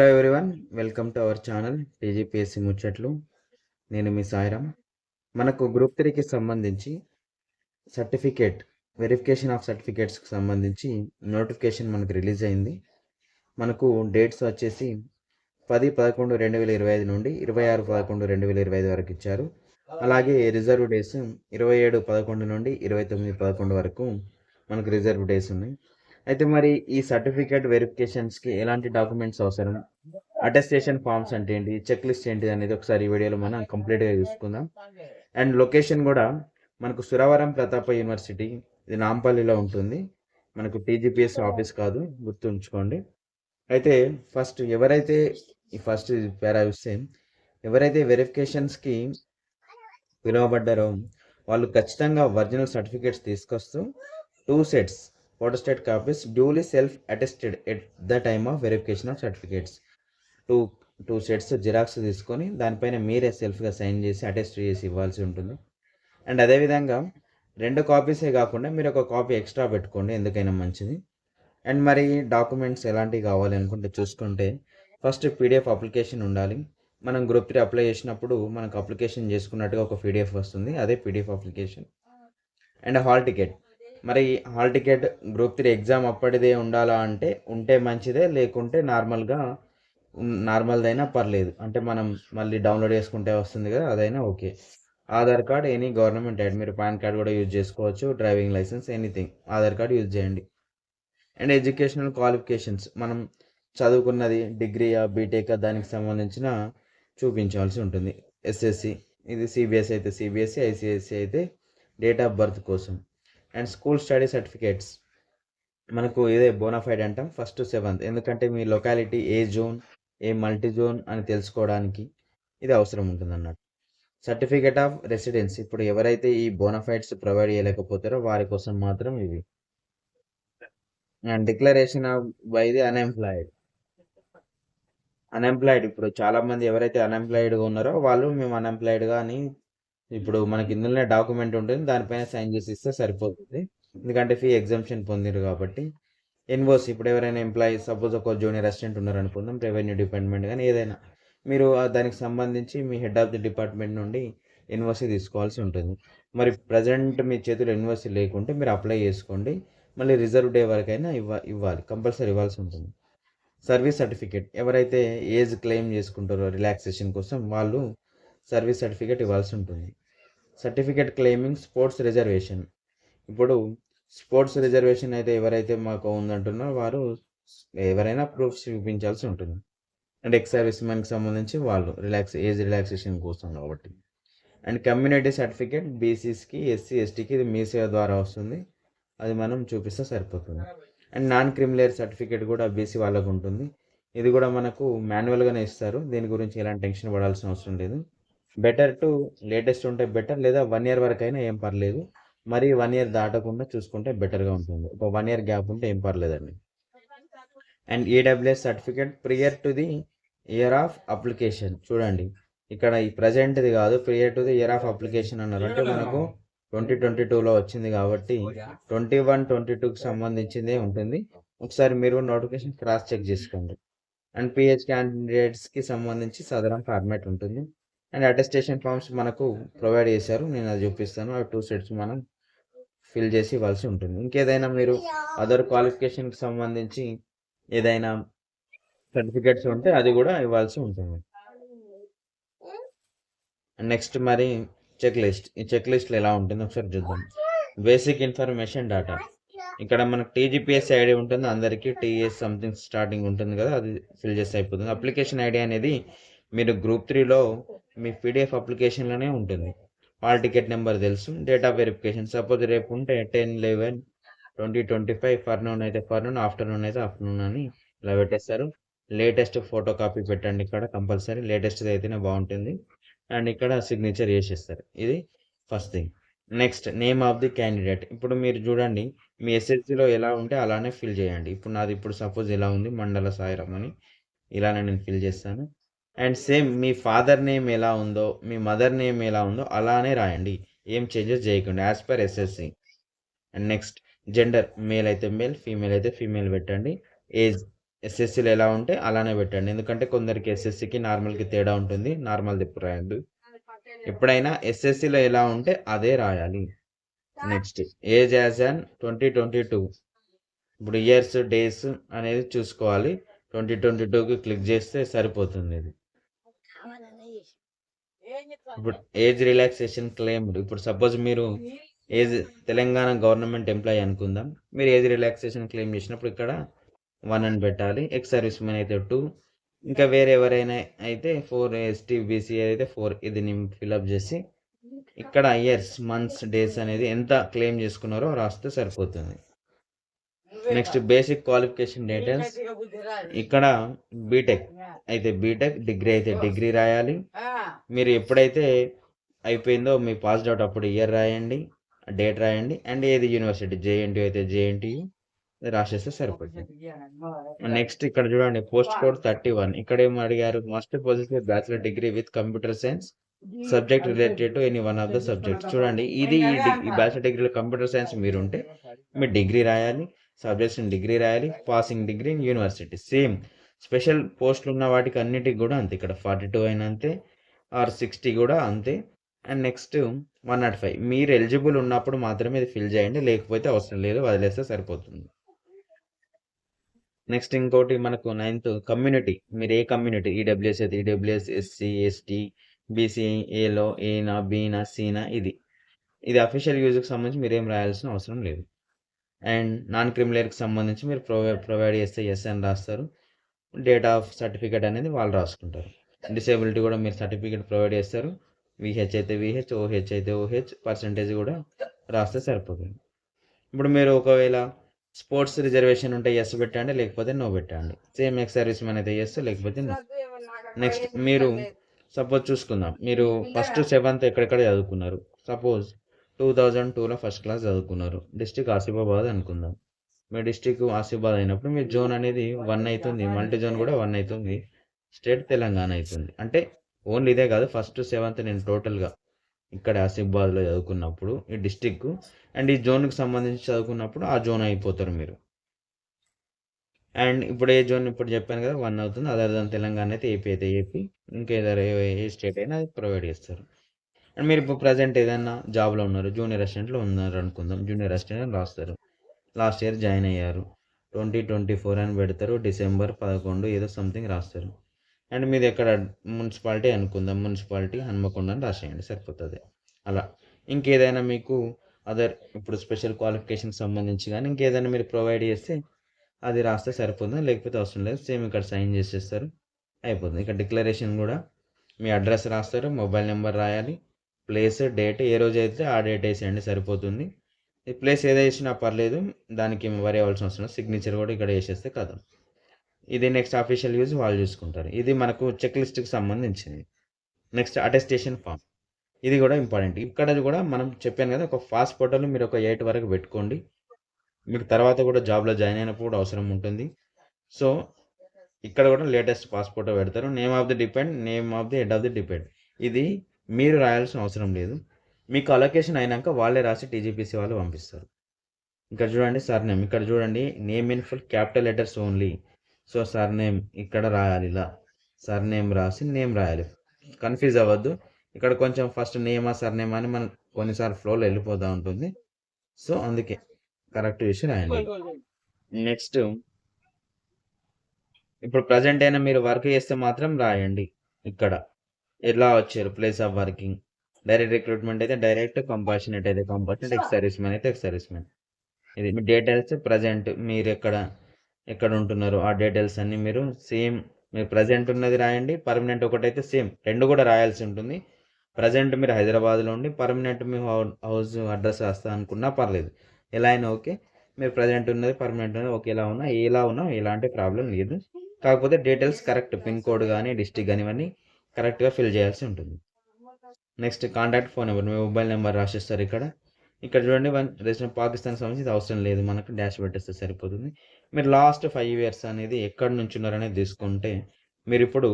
Hello everyone welcome to our channel TGPSC ముచ్చట్లు నేను మీ సాయిరామ్. మనకు గ్రూప్ త్రీకి సంబంధించి సర్టిఫికేట్ వెరిఫికేషన్ ఆఫ్ సర్టిఫికేట్స్కి సంబంధించి నోటిఫికేషన్ మనకు రిలీజ్ అయింది. మనకు డేట్స్ వచ్చేసి పది పదకొండు రెండు వేల ఇరవై ఐదు నుండి ఇరవై ఆరు పదకొండు రెండు వేల ఇరవై ఐదు వరకు ఇచ్చారు. అలాగే రిజర్వ్ డేస్ ఇరవై ఏడు పదకొండు నుండి ఇరవై తొమ్మిది పదకొండు వరకు మనకు రిజర్వ్ డేస్ ఉన్నాయి. అయితే మరి ఈ సర్టిఫికేట్ వెరిఫికేషన్స్కి ఎలాంటి డాక్యుమెంట్స్ అవసరం? అటెస్టేషన్ ఫామ్స్ అంటే ఏంటి? చెక్ లిస్ట్ ఏంటి? అనేది ఒకసారి ఈ వీడియోలో మనం కంప్లీట్గా చూసుకుందాం. అండ్ లొకేషన్ కూడా మనకు సురవరం ప్రతాప యూనివర్సిటీ ఇది నాంపల్లిలో ఉంటుంది. మనకు టీజీపీఎస్ ఆఫీస్ కాదు గుర్తుంచుకోండి. అయితే ఫస్ట్ ఎవరైతే ఈ ఫస్ట్ పేరా చూస్తే ఎవరైతే వెరిఫికేషన్స్కి పిలువబడ్డారో వాళ్ళు ఖచ్చితంగా ఒరిజినల్ సర్టిఫికేట్స్ తీసుకొస్తూ two sets photostat copies duly self attested at the time of verification of certificates two two sets xerox తీసుకొని దానిపైన మీరే సెల్ఫ్గా సైన్ చేసి అటెస్ట్ చేసి ఇవ్వాల్సి ఉంటుంది. అండ్ అదేవిధంగా రెండు కాపీసే కాకుండా మీరు ఒక కాపీ ఎక్స్ట్రా పెట్టుకోండి ఎందుకైనా మంచిది. అండ్ మరి డాక్యుమెంట్స్ ఎలాంటివి కావాలి అనుకుంటే చూసుకుంటే ఫస్ట్ పీడిఎఫ్ అప్లికేషన్ ఉండాలి. మనం గ్రూప్ త్రీ అప్లై చేసినప్పుడు మనకు అప్లికేషన్ చేసుకున్నట్టుగా ఒక పీడిఎఫ్ వస్తుంది అదే PDF application and hall ticket మరి hall ticket group three exam అప్పటిదే ఉండాలా అంటే ఉంటే మంచిదే లేకుంటే నార్మల్గా నార్మల్దైనా పర్లేదు. అంటే మనం మళ్ళీ డౌన్లోడ్ చేసుకుంటే వస్తుంది కదా అదైనా okay. Aadhaar card any government ID మీరు పాన్ కార్డ్ కూడా యూజ్ చేసుకోవచ్చు driving licence anything. Aadhaar card use చేయండి. అండ్ ఎడ్యుకేషనల్ క్వాలిఫికేషన్స్ మనం చదువుకున్నది డిగ్రీయా బీటెక్ దానికి సంబంధించిన చూపించాల్సి ఉంటుంది. ఎస్ఎస్సి ఇది సిబిఎస్సి అయితే సిబిఎస్సి ఐసిఐసి అయితే డేట్ ఆఫ్ బర్త్ కోసం. And school study certificates. మనకు ఇదే బోనాఫైడ్ అంటాం ఫస్ట్ సెవెంత్ ఎందుకంటే మీ లొకాలిటీ ఏ జోన్ ఏ మల్టీ జోన్ అని తెలుసుకోవడానికి ఇది అవసరం ఉంటుంది అన్నట్టు సర్టిఫికేట్ ఆఫ్ రెసిడెన్స్ ఇప్పుడు ఎవరైతే ఈ బోనాఫైడ్స్ ప్రొవైడ్ చేయలేకపోతారో వారి కోసం మాత్రం ఇవి and declaration of by the unemployed unemployed ఇప్పుడు చాలా మంది ఎవరైతే అన్ఎంప్లాయిడ్గా ఉన్నారో వాళ్ళు మేము అన్ఎంప్లాయిడ్గా అని ఇప్పుడు మనకి ఇందులోనే డాక్యుమెంట్ ఉంటుంది దానిపైన సైన్ చేసి ఇస్తే సరిపోతుంది. ఎందుకంటే ఫీ ఎగ్జామ్షన్ పొందిరు కాబట్టి. ఇన్వోస్ ఇప్పుడు ఎవరైనా ఎంప్లాయీ సపోజ్ ఒక జూనియర్ అసిస్టెంట్ ఉన్నారనుకుందాం రెవెన్యూ డిపార్ట్మెంట్ కానీ ఏదైనా. మీరు ఆ దానికి సంబంధించి మీ హెడ్ ఆఫ్ ది డిపార్ట్మెంట్ నుండి ఇన్వాయిస్ తీసుకోవాల్సి ఉంటుంది. మరి ప్రజెంట్ మీ చేతిలో ఇన్వాయిస్ లేకుంటే మీరు అప్లై చేసుకోండి. మళ్ళీ రిజర్వ్ డే వరకైనా ఇవ్వ ఇవ్వాలి. కంపల్సరీ ఇవ్వాల్సి ఉంటుంది. సర్వీస్ సర్టిఫికేట్ ఎవరైతే ఏజ్ క్లెయిమ్ చేసుకుంటారో రిలాక్సేషన్ కోసం వాళ్ళు సర్వీస్ సర్టిఫికేట్ ఇవ్వాల్సి ఉంటుంది. Certificate claiming sports reservation. ఇప్పుడు స్పోర్ట్స్ రిజర్వేషన్ అయితే ఎవరైతే మాకు ఉందంటున్నారో వారు ఎవరైనా ప్రూఫ్స్ చూపించాల్సి ఉంటుంది. అండ్ ఎక్స్ సర్వీస్ మ్యాన్కి సంబంధించి వాళ్ళు రిలాక్స్ ఏజ్ రిలాక్సేషన్ కోసం కాబట్టి. అండ్ కమ్యూనిటీ సర్టిఫికేట్ బీసీస్కి ఎస్సీ ఎస్టీకి ఇది మీ సేవ ద్వారా వస్తుంది. అది మనం చూపిస్తే సరిపోతుంది. And non creamy layer certificate కూడా బీసీ వాళ్ళకు ఉంటుంది. ఇది కూడా మనకు మాన్యువల్గానే ఇస్తారు. దీని గురించి ఎలాంటి టెన్షన్ పడాల్సిన అవసరం లేదు. బెటర్ టు లేటెస్ట్ ఉంటే బెటర్ లేదా వన్ ఇయర్ వరకు అయినా ఏం పర్లేదు. మరి వన్ ఇయర్ దాటకుండా చూసుకుంటే బెటర్గా ఉంటుంది. ఒక వన్ ఇయర్ గ్యాప్ ఉంటే ఏం పర్లేదండి. And EWS certificate prior to the year of application. చూడండి ఇక్కడ ఈ ప్రజెంట్ది కాదు prior to the year of application అన్నారు. అంటే మనకు ట్వంటీ ట్వంటీ టూలో వచ్చింది కాబట్టి ట్వంటీ వన్ ట్వంటీ టూకి సంబంధించిందే ఉంటుంది. ఒకసారి మీరు నోటిఫికేషన్ క్రాస్ చెక్ చేసుకోండి. అండ్ పిహెచ్ క్యాండిడేట్స్కి సంబంధించి సదరం ఫార్మాట్ ఉంటుంది. అండ్ అటెస్టేషన్ ఫామ్స్ మనకు ప్రొవైడ్ చేశారు. నేను అది చూపిస్తాను. ఆ టూ సెట్స్ మనం ఫిల్ చేసి ఇవ్వాల్సి ఉంటుంది. ఇంకేదైనా మీరు అదర్ క్వాలిఫికేషన్కి సంబంధించి ఏదైనా సర్టిఫికేట్స్ ఉంటే అది కూడా ఇవ్వాల్సి ఉంటుంది. నెక్స్ట్ మరి చెక్ లిస్ట్ ఈ చెక్ లిస్ట్లో ఎలా ఉంటుంది ఒకసారి చూద్దాం. బేసిక్ ఇన్ఫర్మేషన్ డేటా ఇక్కడ మనకు టీజీపీఎస్ ఐడి ఉంటుంది. అందరికీ టీఎస్ సంథింగ్ స్టార్టింగ్ ఉంటుంది కదా అది ఫిల్ చేస్తే అయిపోతుంది. అప్లికేషన్ ఐడి అనేది మీరు గ్రూప్ త్రీలో మీ పీడిఎఫ్ అప్లికేషన్లోనే ఉంటుంది. హాల్ టికెట్ నెంబర్ తెలుసు. డేట్ ఆఫ్ వెరిఫికేషన్ సపోజ్ రేపు ఉంటే ten eleven twenty twenty five forenoon అయితే ఫర్నూన్ ఆఫ్టర్నూన్ అయితే ఆఫ్టర్నూన్ అని ఇలా పెట్టేస్తారు. లేటెస్ట్ ఫోటో కాపీ పెట్టండి ఇక్కడ కంపల్సరీ లేటెస్ట్ అయితేనే బాగుంటుంది. అండ్ ఇక్కడ సిగ్నేచర్ చేసేస్తారు. ఇది first thing next name of the candidate ఇప్పుడు మీరు చూడండి మీ ఎస్ఎస్సిలో ఎలా ఉంటే అలానే ఫిల్ చేయండి. ఇప్పుడు నాది ఇప్పుడు సపోజ్ ఎలా ఉంది మండల సాయిరామ్ అని. ఇలానే నేను ఫిల్ చేస్తాను. అండ్ సేమ్ మీ ఫాదర్ నేమ్ ఎలా ఉందో మీ మదర్ నేమ్ ఎలా ఉందో అలానే రాయండి. ఏం చేంజెస్ చేయకుండా as per SSC and next gender male అయితే మేల్ ఫీమేల్ అయితే ఫీమేల్ పెట్టండి. ఏజ్ ఎస్ఎస్సీలు ఎలా ఉంటే అలానే పెట్టండి. ఎందుకంటే కొందరికి ఎస్ఎస్సికి నార్మల్కి తేడా ఉంటుంది. నార్మల్ తిప్పు రాయద్దు. ఎప్పుడైనా ఎస్ఎస్సీలో ఎలా ఉంటే అదే రాయాలి. Next age as on twenty twenty two ఇప్పుడు ఇయర్స్ డేస్ అనేది చూసుకోవాలి. ట్వంటీ ట్వంటీ టూకి క్లిక్ చేస్తే సరిపోతుంది ఇది. ఇప్పుడు ఏజ్ రిలాక్సేషన్ క్లెయిమ్. ఇప్పుడు సపోజ్ మీరు ఏజ్ తెలంగాణ గవర్నమెంట్ ఎంప్లాయీ అనుకుందాం. మీరు ఏజ్ రిలాక్సేషన్ క్లెయిమ్ చేసినప్పుడు ఇక్కడ వన్ అని పెట్టాలి. ఎక్స్ సర్వీస్ మెన్ అయితే టూ. ఇంకా వేరే ఎవరైనా అయితే ఫోర్ ఎస్టీ బీసీ అయితే ఫోర్. ఇది నేను ఫిలప్ చేసి ఇక్కడ ఇయర్స్ మంత్స్ డేస్ అనేది ఎంత క్లెయిమ్ చేసుకున్నారో రాస్తే సరిపోతుంది. నెక్స్ట్ బేసిక్ క్వాలిఫికేషన్ డీటెయిల్స్ ఇక్కడ బీటెక్ అయితే బీటెక్ డిగ్రీ అయితే డిగ్రీ రాయాలి. మీరు ఎప్పుడైతే అయిపోయిందో మీ పాస్ అవుట్ అప్పుడు ఇయర్ రాయండి డేట్ రాయండి అండ్ ఏది యూనివర్సిటీ జేఎన్టీ అయితే జేఎన్టీయూ రాసేస్తే సరిపోతుంది. నెక్స్ట్ ఇక్కడ చూడండి పోస్ట్ కోడ్ థర్టీ వన్ ఇక్కడ ఏం అడిగారు? Must possession bachelor degree with computer science subject related to any one of the subject చూడండి ఇది ఈ డి- ఈ బ్యాచిలర్ డిగ్రీలో కంప్యూటర్ సైన్స్ మీరు ఉంటే మీరు డిగ్రీ రాయాలి. సబ్జెక్ట్స్ డిగ్రీ రాయాలి passing degree in university. Same special పోస్టులు ఉన్న వాటికి అన్నిటికి కూడా అంతే. ఇక్కడ ఫార్టీ టూ అయినా అంతే ఆర్ సిక్స్టీ కూడా అంతే. And next one not five. మీరు ఎలిజిబుల్ ఉన్నప్పుడు మాత్రమే ఇది ఫిల్ చేయండి. లేకపోతే అవసరం లేదు వదిలేస్తే సరిపోతుంది. నెక్స్ట్ ఇంకోటి మనకు నైన్త్ కమ్యూనిటీ. మీరు ఏ కమ్యూనిటీ? ఈడబ్ల్యూఎస్ అయితే ఈడబ్ల్యూఎస్ ఎస్సీ ఎస్టీ బీసీ ఏలో ఏనా బీనా సీనా ఇది. ఇది అఫీషియల్ యూజ్కి సంబంధించి మీరు ఏం రాయాల్సిన అవసరం లేదు. అండ్ నాన్ క్రిమినల్కి సంబంధించి మీరు ప్రొవైడ్ ప్రొవైడ్ చేస్తే ఎస్ అని రాస్తారు. డేట్ ఆఫ్ సర్టిఫికేట్ అనేది వాళ్ళు రాసుకుంటారు. డిసేబిలిటీ కూడా మీరు సర్టిఫికేట్ ప్రొవైడ్ చేస్తారు. విహెచ్ అయితే విహెచ్ ఓహెచ్ అయితే ఓహెచ్ పర్సంటేజ్ కూడా రాస్తే సరిపోతుంది. ఇప్పుడు మీరు ఒకవేళ స్పోర్ట్స్ రిజర్వేషన్ ఉంటే ఎస్ పెట్టండి లేకపోతే నో పెట్టండి. సేమ్ ఎక్స్ సర్వీస్ మ్యాన్ అయితే ఎస్ లేకపోతే నో నెక్స్ట్ మీరు సపోజ్ చూసుకుందాం. మీరు ఫస్ట్ సెవెంత్ ఎక్కడెక్కడ చదువుకున్నారు? సపోజ్ టూ థౌజండ్ టూలో ఫస్ట్ క్లాస్ చదువుకున్నారు. డిస్టిక్ ఆసిఫాబాద్ అనుకుందాం. మీ డిస్టిక్ ఆసిఫాబాద్ అయినప్పుడు మీ జోన్ అనేది వన్ అవుతుంది మల్టీ జోన్ కూడా వన్ అవుతుంది స్టేట్ తెలంగాణ అవుతుంది అంటే ఓన్లీ ఇదే కాదు ఫస్ట్ సెవెంత్ నేను టోటల్గా ఇక్కడ ఆసిఫాబాద్లో చదువుకున్నప్పుడు ఈ డిస్టిక్ అండ్ ఈ జోన్కి సంబంధించి చదువుకున్నప్పుడు ఆ జోన్ అయిపోతారు మీరు. అండ్ ఇప్పుడు ఏ జోన్ ఇప్పుడు చెప్పాను కదా వన్ అవుతుంది. అదర్ దాన్ తెలంగాణ అయితే ఏపీ అయితే ఏపీ ఇంకా ఏదైనా ఏ- ఏ స్టేట్ అయినా అది ప్రొవైడ్ చేస్తారు. అండ్ మీరు ఇప్పుడు ప్రజెంట్ ఏదైనా జాబ్లో ఉన్నారు జూనియర్ అసిస్టెంట్లో ఉన్నారు అనుకుందాం. జూనియర్ అసిస్టెంట్ రాస్తారు. లాస్ట్ ఇయర్ జాయిన్ అయ్యారు. ట్వంటీ ట్వంటీ ఫోర్ అని పెడతారు. డిసెంబర్ పదకొండు ఏదో సంథింగ్ రాస్తారు. అండ్ మీది ఎక్కడ? మున్సిపాలిటీ అనుకుందాం. మున్సిపాలిటీ హన్మకొండ అని రాసేయండి సరిపోతుంది. అలా. ఇంకేదైనా మీకు అదర్ ఇప్పుడు స్పెషల్ క్వాలిఫికేషన్ సంబంధించి కానీ ఇంకేదైనా మీరు ప్రొవైడ్ చేస్తే అది రాస్తే సరిపోతుంది. లేకపోతే అవసరం లేదు. సేమ్ ఇక్కడ సైన్ చేసేస్తారు. అయిపోతుంది. ఇక్కడ డిక్లరేషన్ కూడా మీ అడ్రస్ రాస్తారు. మొబైల్ నెంబర్ రాయాలి. ప్లేస్ డేట్ ఏ రోజు అయితే ఆ డేట్ వేసేయండి సరిపోతుంది. ఈ ప్లేస్ ఏది వేసినా పర్లేదు దానికి వరి అవ్వాల్సిన అవసరం సిగ్నేచర్ కూడా ఇక్కడ వేసేస్తే కదా ఇది నెక్స్ట్ అఫీషియల్ యూజ్ వాళ్ళు చూసుకుంటారు. ఇది మనకు చెక్ లిస్ట్కి సంబంధించింది. నెక్స్ట్ అటెస్టేషన్ ఫామ్ ఇది కూడా ఇంపార్టెంట్ ఇక్కడ కూడా మనం చెప్పాను కదా ఒక ఫాస్ట్ పోర్టల్ మీరు ఒక ఎయిట్ వరకు పెట్టుకోండి. మీకు తర్వాత కూడా జాబ్లో జాయిన్ అయినప్పుడు అవసరం ఉంటుంది. సో ఇక్కడ కూడా లేటెస్ట్ పాస్పోర్ట్ పెడతారు. Name of the depend name of the head of the depend ఇది మీరు రాయాల్సిన అవసరం లేదు. మీకు అలొకేషన్ అయినాక వాళ్ళే రాసి టీజీపీసీ వాళ్ళు పంపిస్తారు. ఇక్కడ చూడండి సార్ నేమ్ ఇక్కడ చూడండి name in full capital letters only so sir name ఇక్కడ రాయాలి ఇలా. సార్ నేమ్ రాసి నేమ్ రాయాలి. కన్ఫ్యూజ్ అవ్వద్దు. ఇక్కడ కొంచెం ఫస్ట్ నేమా సర్ నేమ్ అని మనం కొన్నిసార్లు ఫ్లోలో వెళ్ళిపోతూ ఉంటుంది. సో అందుకే కరెక్ట్ చేసి రాయండి. నెక్స్ట్ ఇప్పుడు ప్రజెంట్ అయినా మీరు వర్క్ చేస్తే మాత్రం రాయండి. ఇక్కడ. ఎలా వచ్చారు? Place of working direct recruitment అయితే డైరెక్ట్ కంపాషనేట్ అయితే కంపాషనేట్ ఎక్స్ సర్వీస్ మ్యాన్ అయితే ఎక్స్ సర్వీస్ మ్యాన్ ఇది మీ డీటెయిల్స్ ప్రజెంట్ మీరు ఎక్కడ ఎక్కడ ఉంటున్నారు? ఆ డీటెయిల్స్ అన్ని మీరు సేమ్ మీరు ప్రజెంట్ ఉన్నది రాయండి పర్మనెంట్ ఒకటైతే సేమ్ రెండు కూడా రాయాల్సి ఉంటుంది. ప్రజెంట్ మీరు హైదరాబాద్లో ఉండి పర్మనెంట్ మీ హౌ- హౌస్ అడ్రస్ రాస్తా అనుకున్నా పర్లేదు. ఎలా అయినా ఓకే. మీరు ప్రజెంట్ ఉన్నది పర్మనెంట్ ఉన్నది ఒకేలా ఉన్నా ఎలా ఉన్నా ఎలాంటి ప్రాబ్లం లేదు. కాకపోతే డీటెయిల్స్ కరెక్ట్ పిన్ కోడ్ కానీ డిస్టిక్ కానీ ఇవన్నీ కరెక్ట్గా ఫిల్ చేయాల్సి ఉంటుంది. నెక్స్ట్ కాంటాక్ట్ ఫోన్ నెంబర్ మీ మొబైల్ నెంబర్ రాసిస్తారు ఇక్కడ. ఇక్కడ చూడండి వన్ రేషన్ పాకిస్తాన్ సంబంధించి ఇది అవసరం లేదు మనకు డాష్ పెట్టేస్తే సరిపోతుంది. మీరు లాస్ట్ ఫైవ్ ఇయర్స్ అనేది ఎక్కడి నుంచి ఉన్నారనేది తీసుకుంటే మీరు ఇప్పుడు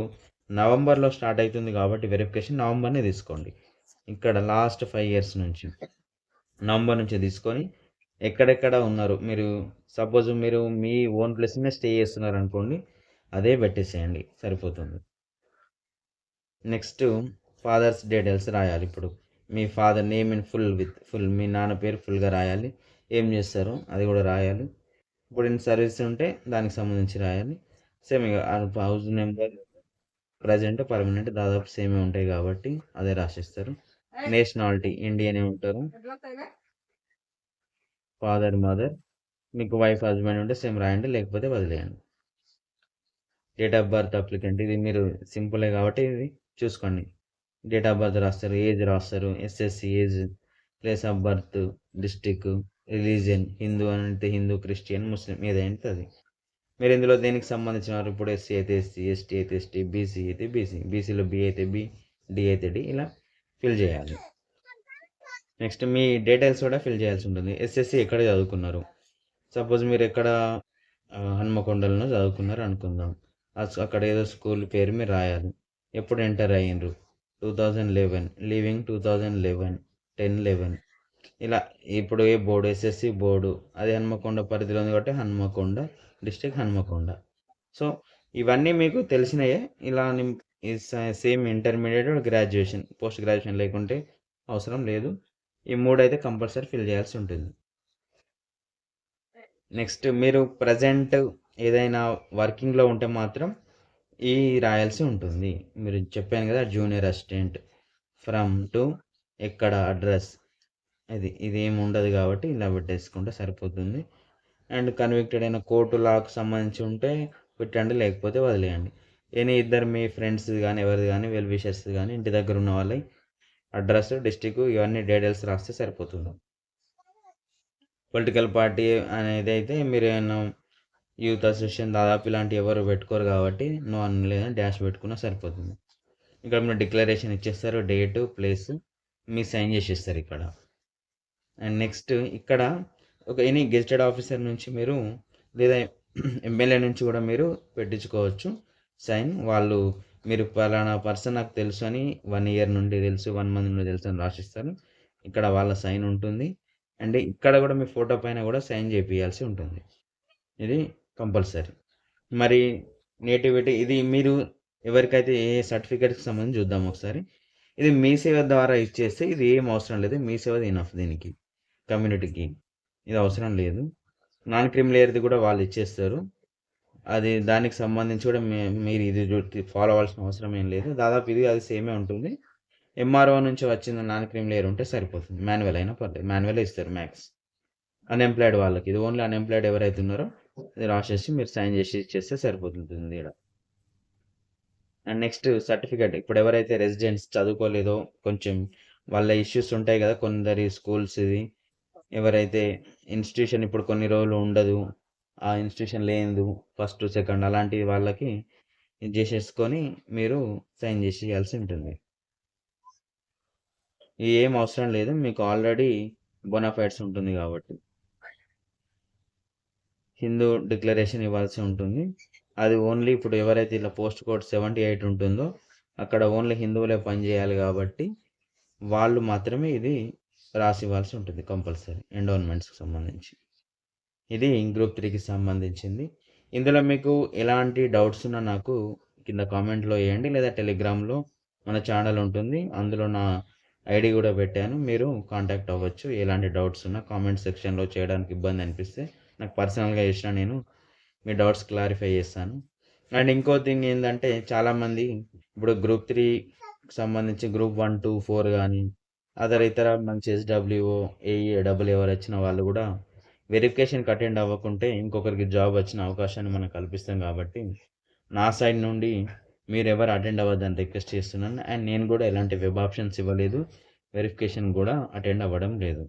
నవంబర్లో స్టార్ట్ అవుతుంది కాబట్టి వెరిఫికేషన్ నవంబర్నే తీసుకోండి. ఇక్కడ లాస్ట్ ఫైవ్ ఇయర్స్ నుంచి నవంబర్ నుంచి తీసుకొని ఎక్కడెక్కడ ఉన్నారు మీరు సపోజ్ మీరు మీ ఓన్ ప్లేస్‌నే స్టే చేస్తున్నారు అనుకోండి అదే పెట్టేసేయండి సరిపోతుంది. నెక్స్ట్ ఫాదర్స్ డీటెయిల్స్ రాయాలి ఇప్పుడు మీ father name in full with full మీ నాన్న పేరు ఫుల్‌గా రాయాలి. ఏం చేస్తారు అది కూడా రాయాలి. ఇప్పుడు ఇన్ సర్వీస్ ఉంటే దానికి సంబంధించి రాయాలి. సేమ్ ఇక హౌస్ నెంబర్, ప్రజెంట్ పర్మనెంట్ దాదాపు సేమే ఉంటాయి కాబట్టి అదే రాసిస్తారు నేషనాలిటీ ఇండియనే ఉంటారు. ఫాదర్, మదర్ మీకు వైఫ్, హస్బెండ్ ఉంటే సేమ్ రాయండి. లేకపోతే వదిలేయండి. డేట్ ఆఫ్ బర్త్ అప్లికెంట్ ఇది మీరు సింపులే కాబట్టి ఇది చూసుకోండి. డేట్ ఆఫ్ బర్త్ రాస్తారు. ఏజ్ రాస్తారు. SSC age, place of birth, district religion Hindu అంటే హిందూ, క్రిస్టియన్, ముస్లిం ఏదైతే అది. మీరు ఇందులో దేనికి సంబంధించిన వారు ఇప్పుడు ఎస్సీ అయితే ఎస్సీ, ఎస్టీ అయితే ఎస్టీ, బీసీ అయితే బీసీ, బీసీలో బి అయితే బి, డి అయితే డి ఇలా ఫిల్ చేయాలి. నెక్స్ట్ మీ డీటెయిల్స్ కూడా ఫిల్ చేయాల్సి ఉంటుంది. ఎస్ఎస్‌సి ఎక్కడ చదువుకున్నారు? సపోజ్ మీరు ఎక్కడ హన్మకొండలను చదువుకున్నారు అనుకుందాం. అక్కడ ఏదో స్కూల్ పేరు మీరు రాయాలి. ఎప్పుడు ఎంటర్ అయ్యిండ్రు? 2011 లీవింగ్ 2011 10/11 ఇలా ఇప్పుడు ఏ బోర్డు ఎస్ఎస్‌సి బోర్డు అది హన్మకొండ పరిధిలో ఉంది కాబట్టి హన్మకొండ డిస్ట్రిక్ట్ హన్మకొండ. సో, ఇవన్నీ మీకు తెలిసినయే. ఇలా same intermediate graduation, post graduation లేకుంటే అవసరం లేదు. ఈ మూడు అయితే కంపల్సరీ ఫిల్ చేయాల్సి ఉంటుంది. నెక్స్ట్ మీరు ప్రజెంట్ ఏదైనా వర్కింగ్‌లో ఉంటే మాత్రం ఈ రాయాల్సి ఉంటుంది. మీరు చెప్పాను కదా! జూనియర్ అసిస్టెంట్ ఫ్రమ్ టు ఎక్కడ అడ్రస్ ఇది. ఏమి ఉండదు కాబట్టి ఇలా పెట్టేసుకుంటే సరిపోతుంది. అండ్ కన్విక్టెడ్ అయిన కోర్టు లాకు సంబంధించి ఉంటే పెట్టండి. లేకపోతే వదిలేయండి. ఎనీ ఇద్దరు మీ ఫ్రెండ్స్ కానీ ఎవరిది కానీ వెల్ విషర్స్ కానీ ఇంటి దగ్గర ఉన్న వాళ్ళ అడ్రస్, డిస్టిక్ ఇవన్నీ డీటెయిల్స్ రాస్తే సరిపోతుంది. పొలిటికల్ పార్టీ అనేది అయితే మీరు ఏమైనా యూత్ అసోసియేషన్ దాదాపు ఇలాంటి ఎవరు పెట్టుకోరు కాబట్టి నో అని లేదా డాష్ పెట్టుకున్నా సరిపోతుంది. ఇక్కడ మీరు డిక్లరేషన్ ఇచ్చేస్తారు. డేటు, ప్లేసు మీ సైన్ చేసేస్తారు ఇక్కడ. అండ్ నెక్స్ట్ ఇక్కడ ఒక ఎనీ గెజిటెడ్ ఆఫీసర్ నుంచి మీరు లేదా ఎమ్మెల్యే నుంచి కూడా మీరు పెట్టించుకోవచ్చు సైన్. వాళ్ళు మీరు పలానా పర్సన్ నాకు తెలుసు అని వన్ ఇయర్ నుండి తెలుసు, వన్ మంత్ నుండి తెలుసు అని రాసిస్తారు. ఇక్కడ వాళ్ళ సైన్ ఉంటుంది. అండ్ ఇక్కడ కూడా మీ ఫోటో పైన కూడా సైన్ చేపియాల్సి ఉంటుంది. ఇది కంపల్సరీ. మరి నేటివిటీ ఇది మీరు ఎవరికైతే ఏ సర్టిఫికేట్‌కి సంబంధించి చూద్దాం ఒకసారి. ఇది మీ సేవ ద్వారా ఇచ్చేస్తే ఇది ఏం అవసరం లేదు. మీ సేవ ఇనఫ్ దీనికి. కమ్యూనిటీకి. ఇది అవసరం లేదు. నాన్ క్రిమిలేయర్‌ది కూడా వాళ్ళు ఇచ్చేస్తారు. అది దానికి సంబంధించి కూడా మీరు ఇది ఫాలో అవ్వాల్సిన అవసరం ఏం లేదు. దాదాపు ఇది అది సేమే ఉంటుంది. ఎంఆర్ఓ నుంచి వచ్చింది నాన్ క్రిమిలేయర్ ఉంటే సరిపోతుంది. మాన్యువల్ అయినా పర్లేదు. మాన్యువల్ ఇస్తారు మ్యాక్స్. అన్‌ఎంప్లాయిడ్ వాళ్ళకి. ఇది ఓన్లీ అన్‌ఎంప్లాయిడ్ ఎవరైతే ఉన్నారో రాసేసి మీరు సైన్ చేసి ఇచ్చేస్తే సరిపోతుంది ఇక్కడ అండ్ నెక్స్ట్ సర్టిఫికేట్ ఇప్పుడు ఎవరైతే రెసిడెంట్స్ చదువుకోలేదో కొంచెం వాళ్ళ ఇష్యూస్ ఉంటాయి కదా! కొందరి స్కూల్స్ ఇది ఎవరైతే ఇన్‌స్టిట్యూషన్ ఇప్పుడు కొన్ని రోజులు ఉండదు. ఆ ఇన్‌స్టిట్యూషన్ లేదు ఫస్ట్, సెకండ్ అలాంటి వాళ్ళకి ఇది చేసేసుకొని మీరు సైన్ చేసి ఉంటుంది. ఏం అవసరం లేదు. మీకు ఆల్రెడీ బొనాఫైడ్స్ ఉంటుంది కాబట్టి. హిందూ డిక్లరేషన్ ఇవ్వాల్సి ఉంటుంది. అది ఓన్లీ ఇప్పుడు ఎవరైతే ఇలా పోస్ట్ కోడ్ 78 ఉంటుందో అక్కడ ఓన్లీ హిందువులే పనిచేయాలి కాబట్టి వాళ్ళు మాత్రమే ఇది రాసివ్వాల్సి ఉంటుంది కంపల్సరీ ఎండోన్మెంట్స్‌కి సంబంధించి. ఇది గ్రూప్ త్రీకి సంబంధించింది. ఇందులో మీకు ఎలాంటి డౌట్స్ ఉన్నా నాకు కింద కామెంట్‌లో వేయండి లేదా టెలిగ్రామ్‌లో మన ఛానల్ ఉంటుంది. అందులో నా ఐడి కూడా పెట్టాను. మీరు కాంటాక్ట్ అవ్వచ్చు. ఎలాంటి డౌట్స్ ఉన్నా కామెంట్ సెక్షన్‌లో చేయడానికి ఇబ్బంది అనిపిస్తే నాకు పర్సనల్‌గా చేసినా నేను మీ డౌట్స్ క్లారిఫై చేస్తాను. అండ్ ఇంకో థింగ్ ఏంటంటే చాలామంది ఇప్పుడు గ్రూప్ త్రీ సంబంధించి గ్రూప్ వన్ టూ ఫోర్ కానీ అదర్ ఇతర మంచి ఎస్‌డబ్ల్యూఓ, ఏఈ, డబుల్ ఎవరు వచ్చిన వాళ్ళు కూడా వెరిఫికేషన్‌కి అటెండ్ అవ్వకుంటే ఇంకొకరికి జాబ్ వచ్చిన అవకాశాన్ని మనం కల్పిస్తాం కాబట్టి నా సైడ్ నుండి మీరు ఎవరు అటెండ్ అవ్వద్దని రిక్వెస్ట్ చేస్తున్నాను. అండ్ నేను కూడా ఎలాంటి వెబ్ ఆప్షన్స్ ఇవ్వలేదు. వెరిఫికేషన్ కూడా అటెండ్ అవ్వడం లేదు.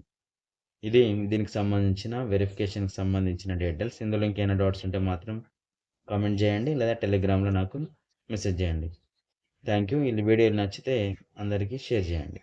ఇది దీనికి సంబంధించిన వెరిఫికేషన్‌కి సంబంధించిన డీటెయిల్స్. ఇందులో ఇంకేమైనా డౌట్స్ ఉంటే మాత్రం కామెంట్ చేయండి. లేదా టెలిగ్రామ్‌లో నాకు మెసేజ్ చేయండి. Thank you. ఈ వీడియో నచ్చితే అందరికీ షేర్ చేయండి.